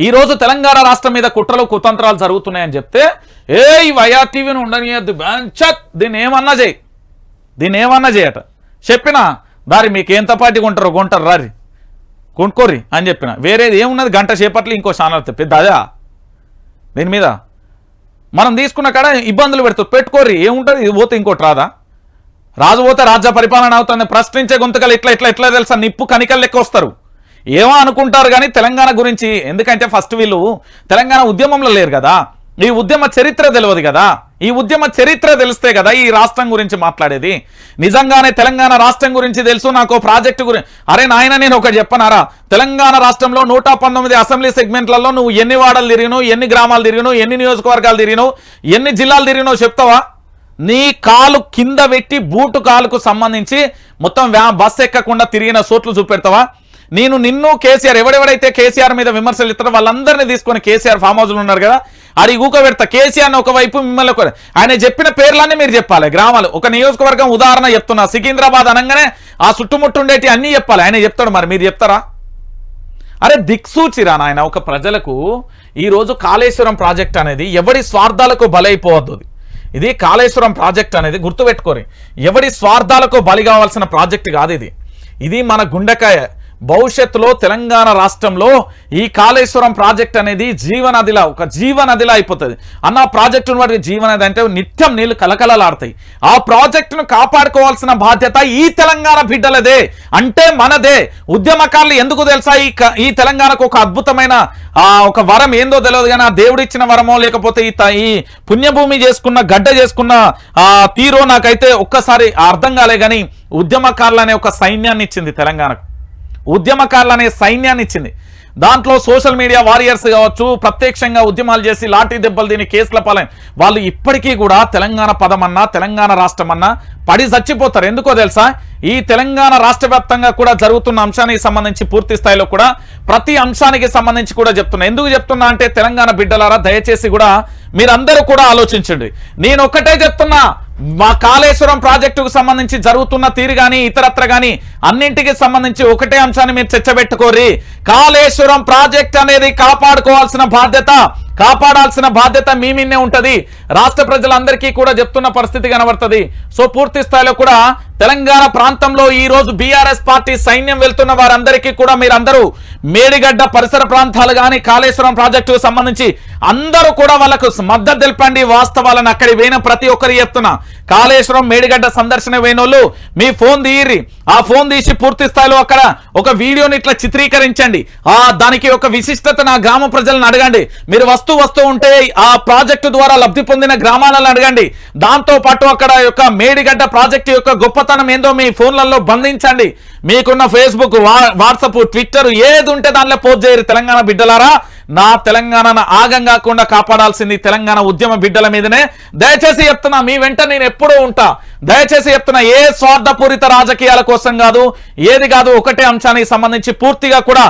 ఈ రోజు తెలంగాణ రాష్ట్రం మీద కుట్రలు కుతంత్రాలు జరుగుతున్నాయని చెప్తే ఏ ఈ వైఆర్ టీవీని ఉండనియద్దు బంచత్ దీన్ని ఏమన్నా చేయి. దీన్ని ఏమన్నా చేయట. చెప్పిన దారి మీకు ఎంత పార్టీ కొంటారో కొంటారు రారి. కొనుక్కోర్రి అని చెప్పిన. వేరేది ఏమున్నది? గంట సేపట్లో ఇంకో ఛానల్ పెద్ద అదా? దీని మీద. మనం తీసుకున్న కాడ ఇబ్బందులు పెడుతుంది పెట్టుకోర్రి ఏముంటుంది? ఇది పోతే ఇంకోటి రాదా? రాజు పోతే రాజ్య పరిపాలన అవుతుంది. ప్రశ్నించే గొంతుకలు ఇట్లా ఇట్లా ఇట్లా తెలుసా? నిప్పు కనికలు లెక్క వస్తారు. ఏమో అనుకుంటారు కానీ తెలంగాణ గురించి ఎందుకంటే ఫస్ట్ వీళ్ళు తెలంగాణ ఉద్యమంలో లేరు కదా. ఈ ఉద్యమ చరిత్ర తెలియదు కదా. ఈ ఉద్యమ చరిత్ర తెలిస్తే కదా ఈ రాష్ట్రం గురించి మాట్లాడేది. నిజంగానే తెలంగాణ రాష్ట్రం గురించి తెలుసు నాకు ప్రాజెక్టు గురించి అరే నాయన నేను ఒకటి చెప్పనారా? తెలంగాణ రాష్ట్రంలో నూట పంతొమ్మిది అసెంబ్లీ సెగ్మెంట్లలో నువ్వు ఎన్ని వాడలు తిరిగినావు ఎన్ని గ్రామాలు తిరిగినావు ఎన్ని నియోజకవర్గాలు తిరిగినావు ఎన్ని జిల్లాలు తిరిగినావు చెప్తావా? నీ కాలు కింద పెట్టి బూటు కాలుకు సంబంధించి మొత్తం బస్సు బస్ ఎక్కకుండా తిరిగిన చోట్లు చూపెడతావా? నేను నిన్ను కేసీఆర్ ఎవడెవడైతే కేసీఆర్ మీద విమర్శలు ఇస్తారో వాళ్ళందరినీ తీసుకొని కేసీఆర్ ఫామ్ హౌస్లో ఉన్నారు కదా అది ఊకబెడతా కేసీఆర్ ఒకవైపు మిమ్మల్ని ఒక ఆయన చెప్పిన పేర్లన్నీ మీరు చెప్పాలి గ్రామాలు. ఒక నియోజకవర్గం ఉదాహరణ చెప్తున్నా. సికింద్రాబాద్ అనగానే ఆ చుట్టుముట్టుండేటి అన్నీ చెప్పాలి. ఆయన చెప్తాడు మరి మీరు చెప్తారా? అరే దిక్సూచిరా నాయన ఒక ప్రజలకు ఈరోజు కాళేశ్వరం ప్రాజెక్ట్ అనేది ఎవడి స్వార్థాలకు బలైపోవద్దు అది. ఇది కాళేశ్వరం ప్రాజెక్ట్ అనేది గుర్తుపెట్టుకోరి. ఎవడి స్వార్థాలకు బలి కావాల్సిన ప్రాజెక్ట్ కాదు ఇది. ఇది మన గుండెకాయ. భవిష్యత్తులో తెలంగాణ రాష్ట్రంలో ఈ కాళేశ్వరం ప్రాజెక్ట్ అనేది జీవనదిలా ఒక జీవనదిలా అయిపోతుంది. అన్న ప్రాజెక్టును బట్టి జీవనది అంటే నిత్యం నీళ్ళు కలకలలాడతాయి. ఆ ప్రాజెక్టును కాపాడుకోవాల్సిన బాధ్యత ఈ తెలంగాణ బిడ్డలదే. అంటే మనదే. ఉద్యమకారులు ఎందుకు తెలుసా? ఈ ఈ తెలంగాణకు ఒక అద్భుతమైన ఒక వరం ఏందో తెలియదు కానీ ఆ దేవుడిచ్చిన వరమో లేకపోతే ఈ ఈ పుణ్యభూమి చేసుకున్న గడ్డ చేసుకున్న ఆ తీరో నాకైతే ఒక్కసారి అర్థం కాలే కానీ ఉద్యమకారులు అనే ఒక సైన్యాన్ని ఇచ్చింది తెలంగాణకు. ఉద్యమకారులు అనే సైన్యాన్ని ఇచ్చింది దాంట్లో సోషల్ మీడియా వారియర్స్ కావచ్చు ప్రత్యక్షంగా ఉద్యమాలు చేసి లాఠీ దెబ్బలు దీని కేసుల పాలన వాళ్ళు ఇప్పటికీ కూడా తెలంగాణ పదమన్నా తెలంగాణ రాష్ట్రం అన్నా పడి చచ్చిపోతారు. ఎందుకో తెలుసా? ఈ తెలంగాణ రాష్ట్ర వ్యాప్తంగా కూడా జరుగుతున్న అంశానికి సంబంధించి పూర్తి స్థాయిలో కూడా ప్రతి అంశానికి సంబంధించి కూడా చెప్తున్నా. ఎందుకు చెప్తున్నా అంటే తెలంగాణ బిడ్డలారా దయచేసి కూడా మీరందరూ కూడా ఆలోచించండి. నేను ఒక్కటే చెప్తున్నా. మా కాళేశ్వరం ప్రాజెక్టుకు సంబంధించి జరుగుతున్న తీరు కానీ ఇతరత్ర కానీ అన్నింటికి సంబంధించి ఒకటే అంశాన్ని మీరు చర్చబెట్టుకోరి కాళేశ్వరం ప్రాజెక్ట్ అనేది కాపాడుకోవాల్సిన బాధ్యత కాపాడాల్సిన బాధ్యత మీ మీనే ఉంటది. రాష్ట్ర ప్రజలందరికీ కూడా చెప్తున్న పరిస్థితి కనబడుతుంది. సో పూర్తి స్థాయిలో కూడా తెలంగాణ ప్రాంతంలో ఈ రోజు బీఆర్ఎస్ పార్టీ సైన్యం వెళ్తున్న వారందరికీ కూడా మీరందరూ మేడిగడ్డ పరిసర ప్రాంతాలు కానీ కాళేశ్వరం ప్రాజెక్టు సంబంధించి అందరూ కూడా వాళ్ళకు మద్దతు తెలపండి. వాస్తవాలను అక్కడి పోయిన ప్రతి ఒక్కరు చెప్తున్నా. కాళేశ్వరం మేడిగడ్డ సందర్శన పోయినోళ్ళు మీ ఫోన్ తీయరి ఆ ఫోన్ తీసి పూర్తి స్థాయిలో అక్కడ ఒక వీడియోని ఇట్లా చిత్రీకరించండి. ఆ దానికి ఒక విశిష్టత నా గ్రామ ప్రజలను అడగండి. మీరు వస్తూ వస్తూ ఉంటే ఆ ప్రాజెక్టు ద్వారా లబ్ధి పొందిన గ్రామాలను అడగండి. దాంతో పాటు అక్కడ యొక్క మేడిగడ్డ ప్రాజెక్టు యొక్క గొప్పతనం ఏందో మీ ఫోన్లలో బంధించండి. మీకున్న ఫేస్బుక్ వా- వాట్సాప్ ట్విట్టర్ ఏది ఉంటే దానిలో పోస్ట్ చేయరు తెలంగాణ బిడ్డలారా. నా తెలంగాణను ఆగం కాకుండా కాపాడాల్సింది తెలంగాణ ఉద్యమ బిడ్డల మీదనే. దయచేసి చెప్తున్నా మీ వెంట నేను ఎప్పుడూ ఉంటా. దయచేసి చెప్తున్నా ఏ స్వార్థపూరిత రాజకీయాల కోసం కాదు ఏది కాదు ఒకటే అంశానికి సంబంధించి పూర్తిగా కూడా